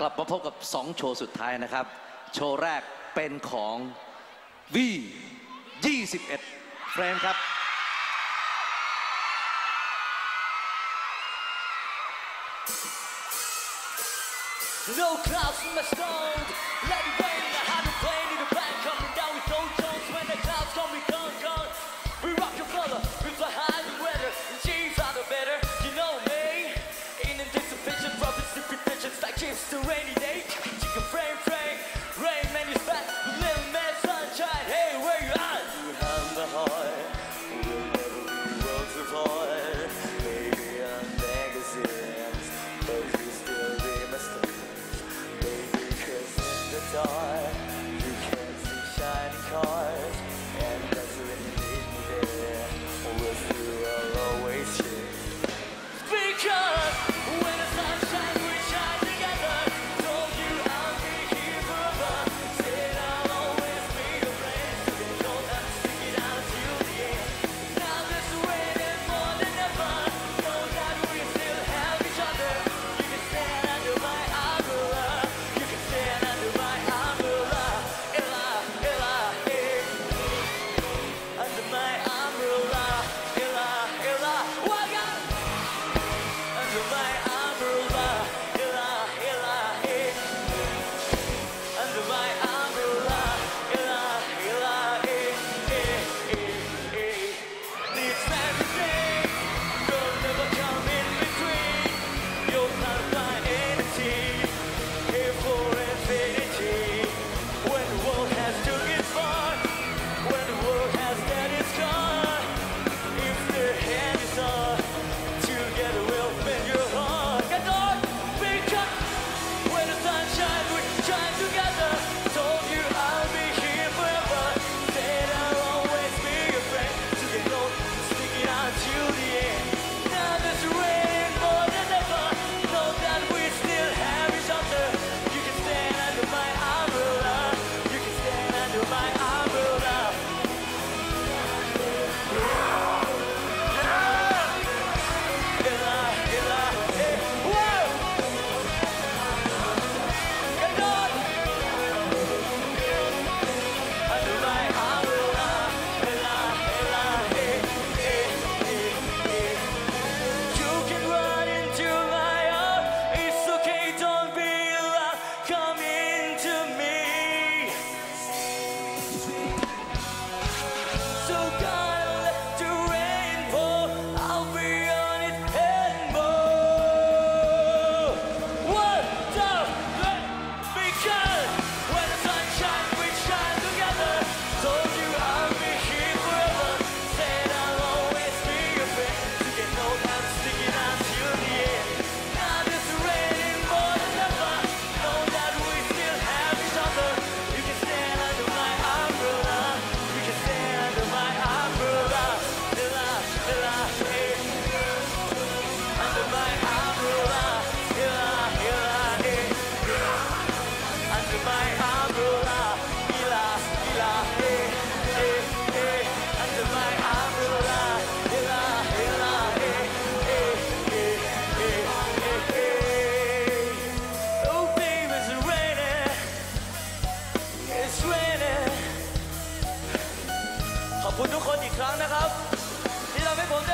กลับมาพบกับ 2 โชว์สุดท้ายนะครับ โชว์แรกเป็นของ V 21 เฟรมครับ No clouds in my stone. Let it rain.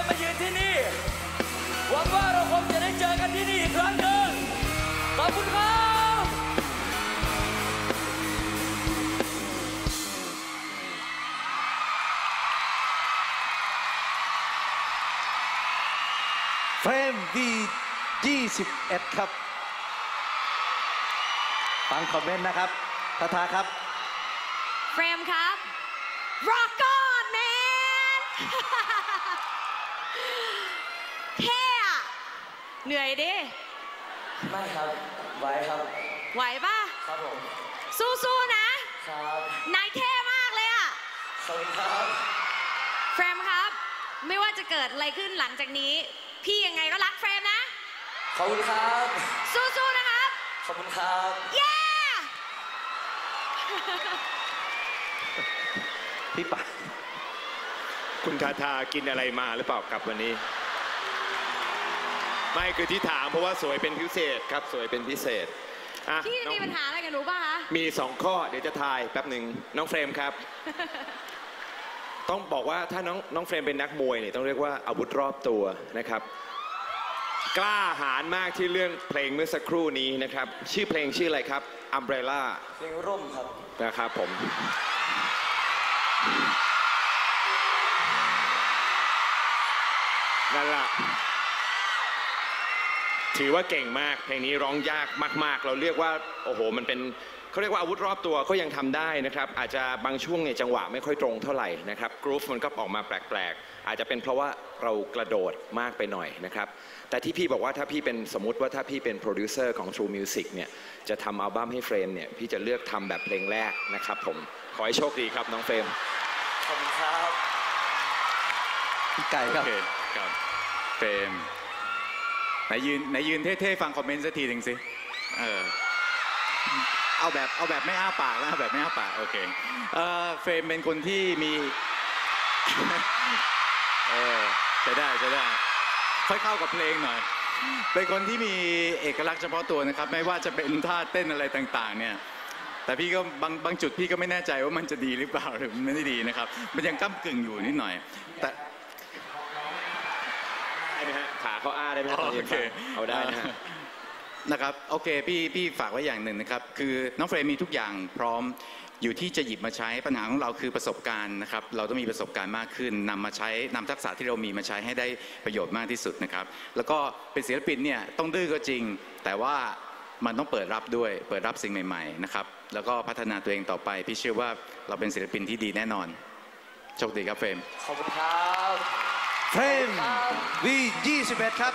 มได้มายืนที่นี่หวังว่าเราคงจะได้เจอกันที่นี่อีกครั้งหนึ่งขอบคุณครับ เฟรม V 21 ครับ ฟังคอมเมนต์นะครับทาทาครับ เฟรมครับ rock on man เท่อะเหนื่อยดิ ไม่ครับไว้ครับ ไหวป่ะ ครับผม สู้ๆนะ ครับ นายเท่มากเลยอะสวัสดีครับเฟรมครับ ไม่ว่าจะเกิดอะไรขึ้นหลังจากนี้ พี่ยังไงก็รักเฟรมนะ ขอบคุณครับ สู้ๆนะครับ ขอบคุณครับ เย้ พี่ปัด คุณทาทากินอะไรมาหรือเปล่ากับวันนี้ ไม่คือที่ถามเพราะว่าสวยเป็นพิเศษครับ สวยเป็นพิเศษอะพี่น้องมีปัญหาอะไรกับหนูป่ะคะ มีสองข้อเดี๋ยวจะทายแป๊บหนึ่งน้องเฟรมครับ ต้องบอกว่าถ้าน้องน้องเฟรมเป็นนักมวยเนี่ยต้องเรียกว่าอาวุธรอบตัวนะครับ กล้าหาญมากที่เรื่องเพลงเมื่อสักครู่นี้นะครับ ชื่อเพลงชื่ออะไรครับ Umbrella เพลงร่มครับนะครับผม ถือว่าเก่งมากเพลงนี้ร้องยากมากๆ เราเรียกว่าโอ้โห มันเป็นเขาเรียกว่าอาวุธรอบตัวก็ยังทำได้นะครับ อาจจะบางช่วงเนี่ยจังหวะไม่ค่อยตรงเท่าไหร่นะครับกรูฟมันก็ออกมาแปลกๆ อาจจะเป็นเพราะว่าเรากระโดดมากไปหน่อยนะครับแต่ที่พี่บอกว่าถ้าพี่เป็นสมมติว่าถ้าพี่เป็นโปรดิวเซอร์ของ True Music เนี่ยจะทำอัลบั้มให้เฟรมเนี่ยพี่จะเลือกทำแบบเพลงแรกนะครับผมขอให้โชคดีครับน้องเฟรมขอบคุณครับพี่ไก่ครับโอ เคครับเฟรมไหนยืนไหนยืนเท่ๆฟังคอมเมนต์สักทีหนึ่งสิเออเอาแบบเอาแบบไม่อ้าปากนะเอาแบบไม่อ้าปากโอเคเออเฟรมเป็นคนที่มีเออใช้ได้ใช้ได้ค่อยเข้ากับเพลงหน่อยเป็นคนที่มีเอกลักษณ์เฉพาะตัวนะครับ ไม่ว่าจะเป็นท่าเต้นอะไรต่างๆ เนี่ย แต่พี่ก็บางบางจุดพี่ก็ไม่แน่ใจว่ามันจะดีหรือเปล่าหรือไม่ได้ดีนะครับ มันยังก้ากึ่งอยู่นิดหน่อย แต่ได้ไหมฮะ ขาเขาอ้าได้ไหมฮะตอนยืนโอเคฟังเอาได้นะฮะนะครับโอเคพี่พี่ฝากไว้อย่างหนึ่งนะครับ คือน้องเฟรมมีทุกอย่างพร้อมอยู่ที่จะหยิบมาใช้ปัญหาของเราคือประสบการณ์นะครับ เราต้องมีประสบการณ์มากขึ้นนำมาใช้นำทักษะที่เรามีมาใช้ให้ได้ประโยชน์มากที่สุดนะครับ แล้วก็เป็นศิลปินเนี่ยต้องดื้อก็จริง แต่ว่ามันต้องเปิดรับด้วย เปิดรับสิ่งใหม่ๆนะครับแล้วก็พัฒนาตัวเองต่อไป พี่เชื่อว่าเราเป็นศิลปินที่ดีแน่นอนโชคดีครับเฟรมขอบคุณครับเฟรมวี21 ครับ